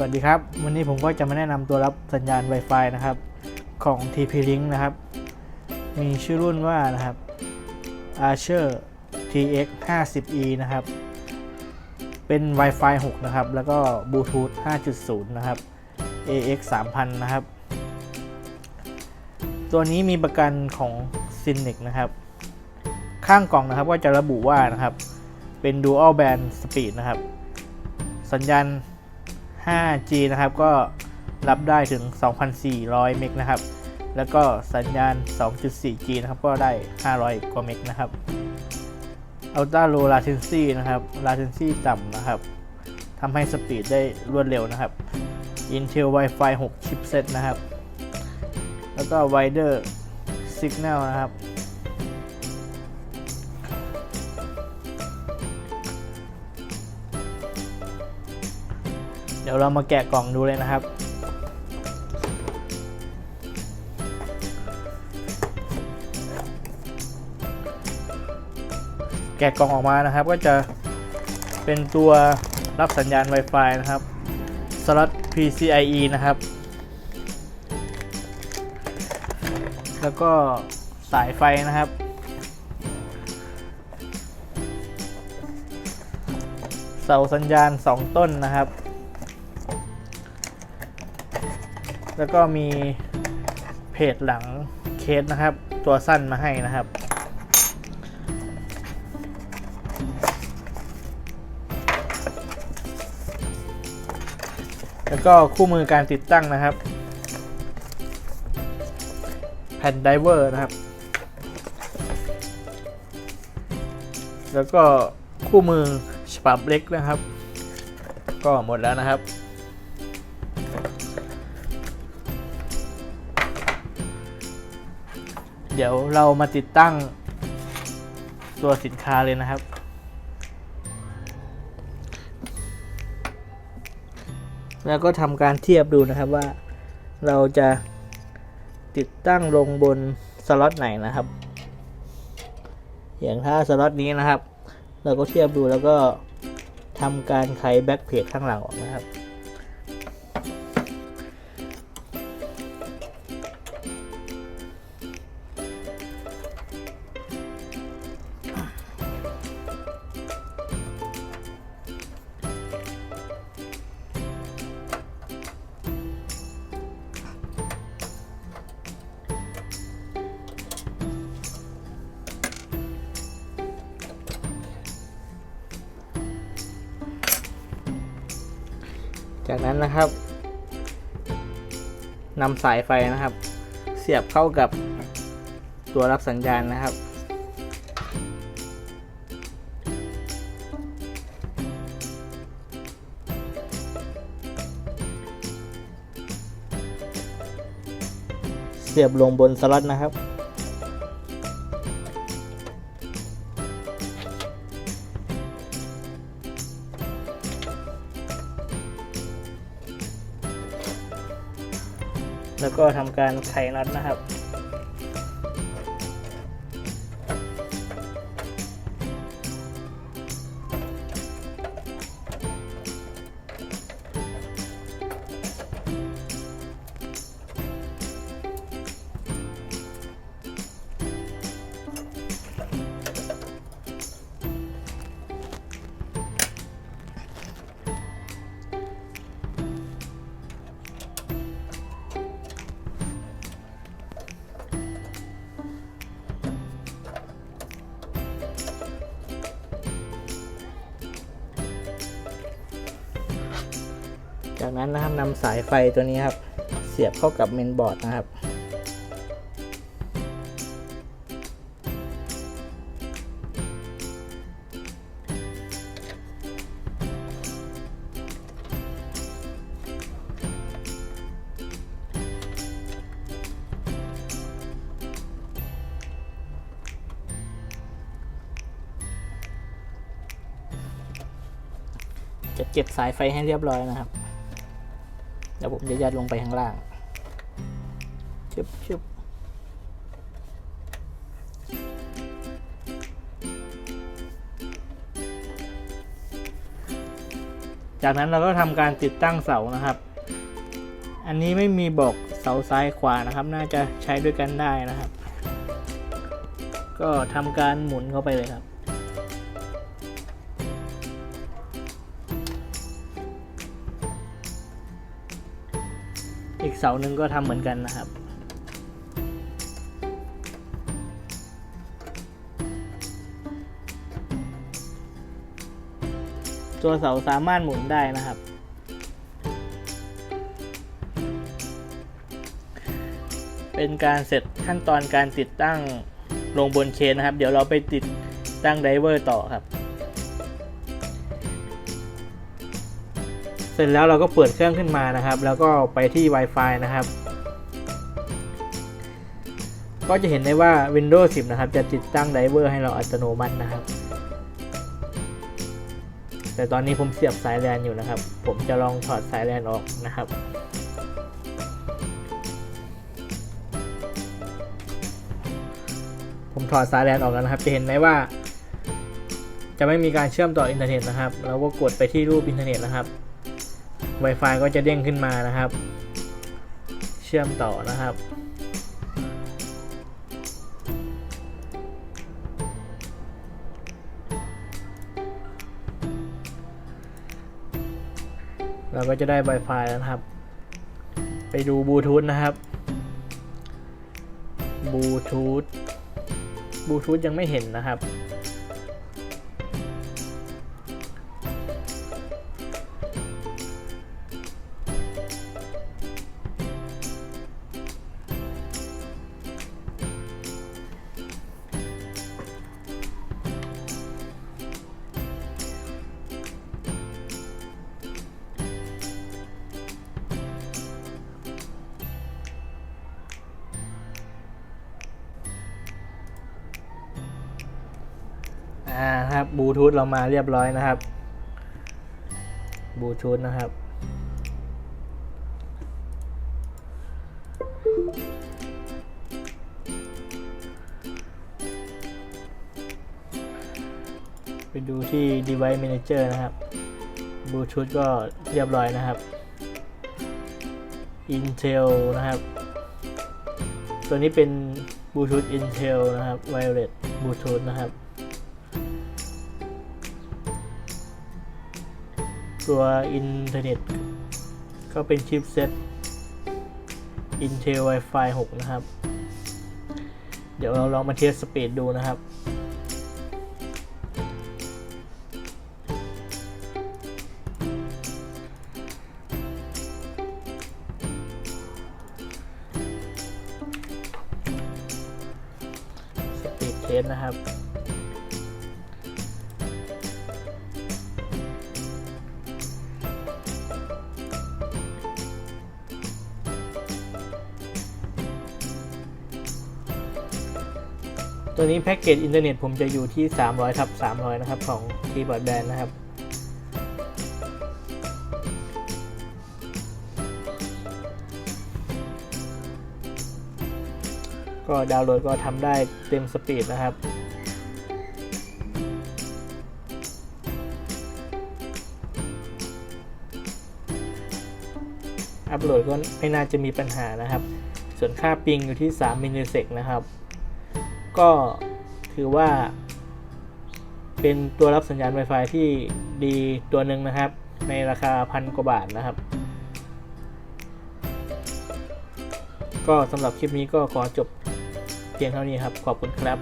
สวัสดีครับ วันนี้ผมก็จะมาแนะนำตัวรับสัญญาณ Wi-Fi นะครับ ของ TP-Link นะครับ มีชื่อรุ่นว่านะครับ Archer TX 50E นะครับ เป็น Wi-Fi 6 นะครับ แล้วก็ Bluetooth 5.0 นะครับ AX 3000 นะครับ ตัวนี้มีประกันของ s y n n e c นะครับ ข้างกล่องนะครับก็จะระบุว่านะครับ เป็น Dual Band Speed นะครับ สัญญาณ 5G นะครับ ก็รับได้ถึง 2,400 เมกนะครับ แล้วก็สัญญาณ 2.4G นะครับ ก็ได้ 500 กว่าเมกนะครับ Ultra Low Latency นะครับ Latency ต่ำนะครับทำให้สปีดได้รวดเร็วนะครับ Intel Wi-Fi 6 chipset นะครับ แล้วก็ Wider Signal นะครับ ดี๋ยวเรามาแกะกล่องดูเลยนะครับ แกะกล่องออกมานะครับ ก็จะเป็นตัวรับสัญญาณ Wi-Fi นะครับสล็อต PCIe นะครับ แล้วก็สายไฟนะครับเสาสัญญาณ 2 ต้นนะครับ แล้วก็มีเพจหลังเคสนะครับ ตัวสั้นมาให้นะครับ แล้วก็คู่มือการติดตั้งนะครับ แผ่นไดเวอร์นะครับ แล้วก็คู่มือฉบับเล็กนะครับ ก็หมดแล้วนะครับ เดี๋ยวเรามาติดตั้งตัวสินค้าเลยนะครับ แล้วก็ทำการเทียบดูนะครับว่าเราจะติดตั้งลงบนสล็อตไหนนะครับ อย่างถ้าสล็อตนี้นะครับ เราก็เทียบดูแล้วก็ทำการไขแบ็กเพจข้างหลังออกนะครับ จากนั้นนะครับนำสายไฟนะครับ เสียบเข้ากับตัวรับสัญญาณนะครับ เสียบลงบนสล็อตนะครับ แล้วก็ทำการไขน็อตนะครับ จากนั้นนะครับนำสายไฟตัวนี้ครับ เสียบเข้ากับเมนบอร์ดนะครับ จะเก็บสายไฟให้เรียบร้อยนะครับ เดี๋ยวผมจะยัดลงไปข้างล่างชึบชึบจากนั้นเราก็ทำการติดตั้งเสานะครับ อันนี้ไม่มีบอกเสาซ้ายขวานะครับ น่าจะใช้ด้วยกันได้นะครับ ก็ทำการหมุนเข้าไปเลยครับ เสาหนึ่งก็ทำเหมือนกันนะครับ ตัวเสาสามารถหมุนได้นะครับ เป็นการเสร็จขั้นตอนการติดตั้งลงบนเชนนะครับ เดี๋ยวเราไปติดตั้งไดเวอร์ต่อครับ สร็จแล้วเราก็เปิดเครื่องขึ้นมานะครับ แล้วก็ไปที่ Wi-Fi นะครับ ก็จะเห็นได้ว่า Windows 10 นะครับ จะติดตั้งไดเวอร์ให้เราอัตโนมัตินะครับ แต่ตอนนี้ผมเสียบสายแลนอยู่นะครับ ผมจะลองถอดสายแลนออกนะครับผมถอดสายแลนออกแล้วนะครับ จะเห็นไหมว่า จะไม่มีการเชื่อมต่ออินเทอร์เน็ตนะครับ เราก็กดไปที่รูปอินเทอร์เน็ตนะครับ Wi-Fi ก็จะเด้งขึ้นมานะครับ เชื่อมต่อนะครับ เราก็จะได้ Wi-Fi แล้วนะครับ ไปดูบลูทูธนะครับบลูทูธบลูทูธยังไม่เห็นนะครับ อ่าครับบลูทูธเรามาเรียบร้อยนะครับบลูทูธนะครับไปดูที่ device manager นะครับบลูทูธก็เรียบร้อยนะครับ Intel นะครับ ตัวนี้เป็นบลูทูธ Intel นะครับ wireless Bluetooth นะครับ ตัวอินเทอร์เน็ต ก็เป็นชิปเซ็ต Intel Wi-Fi 6 นะครับ เดี๋ยวเราลองมาเทสสปีดดูนะครับสปีดเทสนะครับ ตัวนี้แพ็กเกจอินเทอร์เน็ตผมจะอยู่ที่ 300ทับ300 นะครับ ของทีบอร์ดแบนนะครับ ก็ดาวน์โหลดก็ทำได้เต็มสปีดนะครับอัปโหลดก็ไม่น่าจะมีปัญหานะครับ ส่วนค่าปิงอยู่ที่ 3 มิลลิเซกนะครับ ก็ถือว่าเป็นตัวรับสัญญาณ Wi-Fi ที่ดีตัวหนึ่งนะครับ ในราคาพันกว่าบาทนะครับ ก็สำหรับคลิปนี้ก็ขอจบเพียงเท่านี้ครับ ขอบคุณครับ